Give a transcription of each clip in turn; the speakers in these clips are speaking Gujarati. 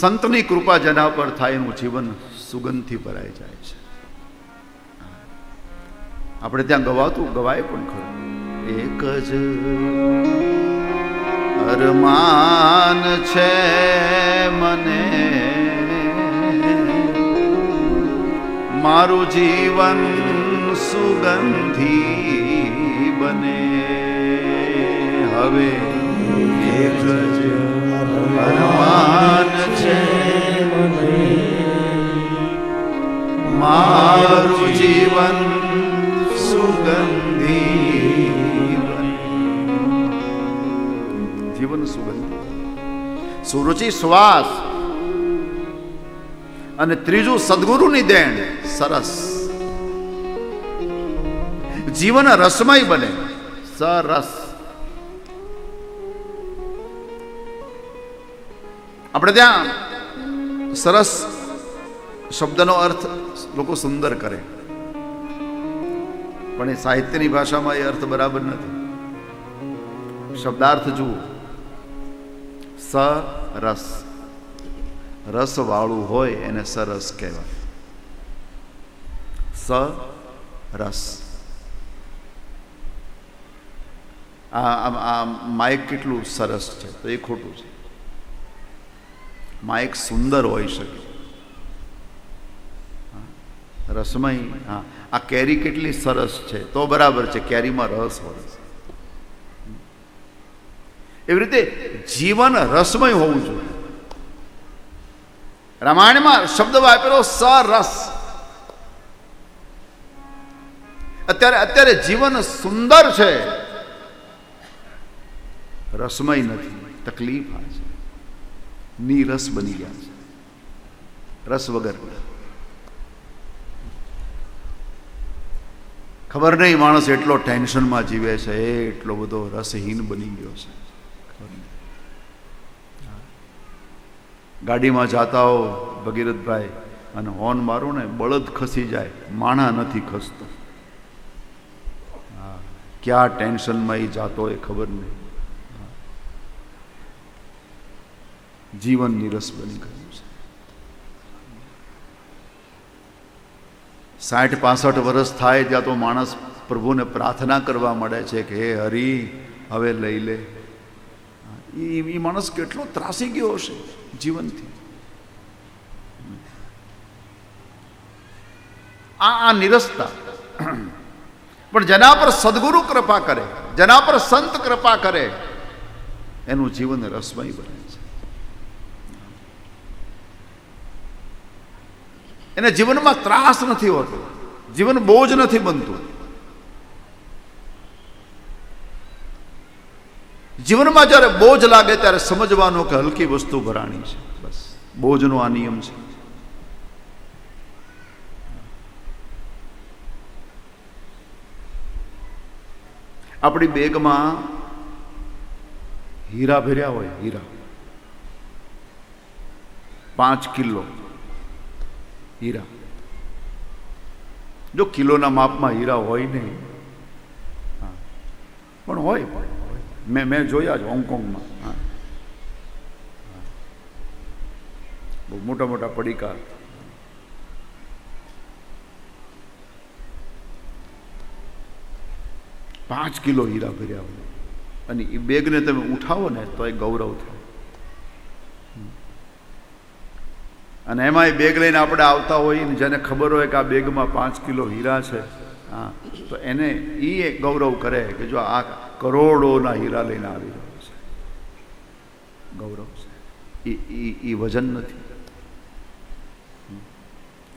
સંતની કૃપા જેના પર થાય એનું જીવન સુગંધથી ભરાઈ જાય છે. આપણે ત્યાં ગવાતું, ગવાય પણ ખરું. એક જ અરમાન છે મને. મારું જીવન સુગંધી બને. હવે મારું જીવન સુગંધી. જીવન સુગંધી. સુરુચિ શ્વાસ અને ત્રીજું સદગુરુની દેણ, સરસ. જીવન રસમય બને, સરસ. આપણે ત્યાં સરસ શબ્દનો અર્થ લોકો સુંદર કરે. પણ એ સાહિત્યની ભાષામાં એ અર્થ બરાબર નથી. શબ્દાર્થ જુઓ. સરસ રસ. વાળું હોય એને સરસ કહેવાય. સરસ આ આ- માઇક કેટલું સરસ છે, તો એ ખોટું છે. માઇક સુંદર હોઈ શકે. રસમય હા. આ કેરી કેટલી સરસ છે. તો બરાબર છે, કેરીમાં રસ હોય. એવી રીતે જીવન રસમય હોવું જોઈએ. રામાયણમાં શબ્દ વાપરેલો સરસ. અત્યારે અત્યારે જીવન સુંદર છે. રસમય નથી. તકલીફ આ છે. નીરસ બની ગયા છે. રસ વગર ખબર નહીં, માણસ એટલો ટેન્શનમાં જીવે છે, એટલો બધો રસહીન બની ગયો છે. ગાડીમાં જાતા હો ભગીરથભાઈ, અને હોર્ન મારો ને, બળદ ખસી જાય, માણા નથી ખસતો. ક્યાં ટેન્શનમાં એ જાતો એ ખબર નહીં. જીવન નિરસ બની ગયું છે. સાઠ, પાસઠ વર્ષ થાય ત્યાં તો માણસ પ્રભુને પ્રાર્થના કરવા મળે છે કે હે હરી, હવે લઈ લે. એ માણસ કેટલો ત્રાસી ગયો હશે જીવનથી. આ આ નિરસતા. પણ જેના પર સદગુરુ કૃપા કરે, જેના પર સંત કૃપા કરે, એનું જીવન રસમય બને છે એને જીવનમાં ત્રાસ નથી હોતો. જીવન બોજ નથી બનતું. જીવનમાં જ્યારે બોજ લાગે ત્યારે સમજવાનું કે હલકી વસ્તુ ભરાણી છે. બસ બોજનો આ નિયમ છે. આપણી બેગમાં હીરા ભર્યા હોય, હીરા. પાંચ કિલો. હીરા. જો કિલોના માપમાં હીરા હોય નહીં. પણ હોય. મેં મેં જોયા જ હોંગકોંગમાં. બહુ મોટા મોટા પડીકા પાંચ કિલો હીરા ભર્યા હોય. અને એ બેગને તમે ઉઠાવો ને, તો એ ગૌરવ થાય. અને એમાં એ બેગ લઈને આપણે આવતા હોઈએ ને જેને ખબર હોય કે આ બેગમાં પાંચ કિલો હીરા છે, હા, તો એને એ એક ગૌરવ કરે કે જો આ કરોડોના હીરા લઈને આવી રહ્યો છે. ગૌરવ છે. એ એ વજન નથી.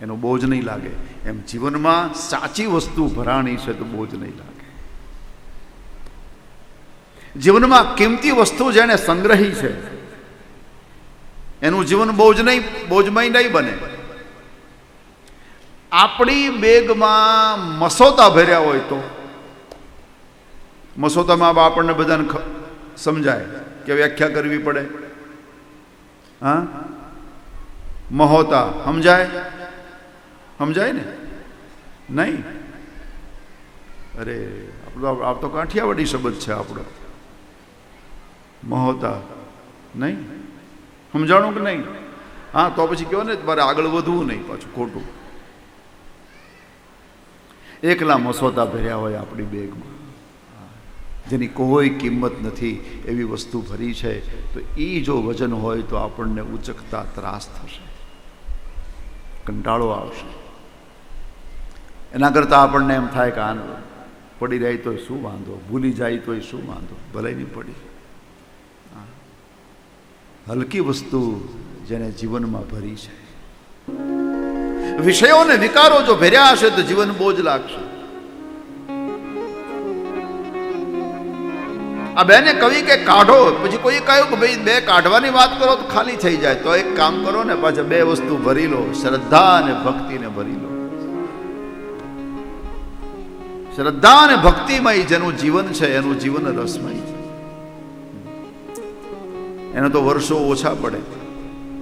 એનો બોજ નહીં લાગે. એમ જીવનમાં સાચી વસ્તુ ભરાણી છે તો બોજ નહીં લાગે. જીવનમાં કિંમતી વસ્તુ જેને સંગ્રહી છે એનું જીવન બહુ જ નહીં બોજમય નહીં બને. આપણી બેગમાં મસોતા ભર્યા હોય તો, મસોતામાં આપણને બધાને સમજાય કે વ્યાખ્યા કરવી પડે. હા? મહોતા, સમજાય? સમજાય ને? નહીં? અરે આપણો આ તો કાઠિયાવાડી શબ્દ છે આપણો. મહોતા, નહીં? સમજાણું કે નહીં? હા, તો પછી કહો ને, મારે આગળ વધવું નહીં પાછું, ખોટું. એકલા મસોદા ભર્યા હોય આપણી બેગમાં. જેની કોઈ કિંમત નથી, એવી વસ્તુ ભરી છે, તો એ જો વજન હોય તો આપણને ઉચકતા ત્રાસ થશે. કંટાળો આવશે. એના કરતાં આપણને એમ થાય કે આન પડી જાય તોય શું વાંધો? ભૂલી જાય તોય શું વાંધો? ભલે નહીં પડી. હલકી વસ્તુ જેને જીવનમાં ભરી છે. વિષયોને વિકારો જો ભર્યા હશે તો જીવન બોજ લાગશે. આ બેને કવિ કે કાઢો, પછી કોઈ કહ્યું કે ભાઈ બે કાઢવાની વાત કરો તો ખાલી થઈ જાય. તો એક કામ કરો ને પાછા બે વસ્તુ ભરી લો, શ્રદ્ધા અને ભક્તિને ભરી લો. શ્રદ્ધા અને ભક્તિમય જેનું જીવન છે, એનું જીવન રસમય છે. એને તો વર્ષો ઓછા પડે.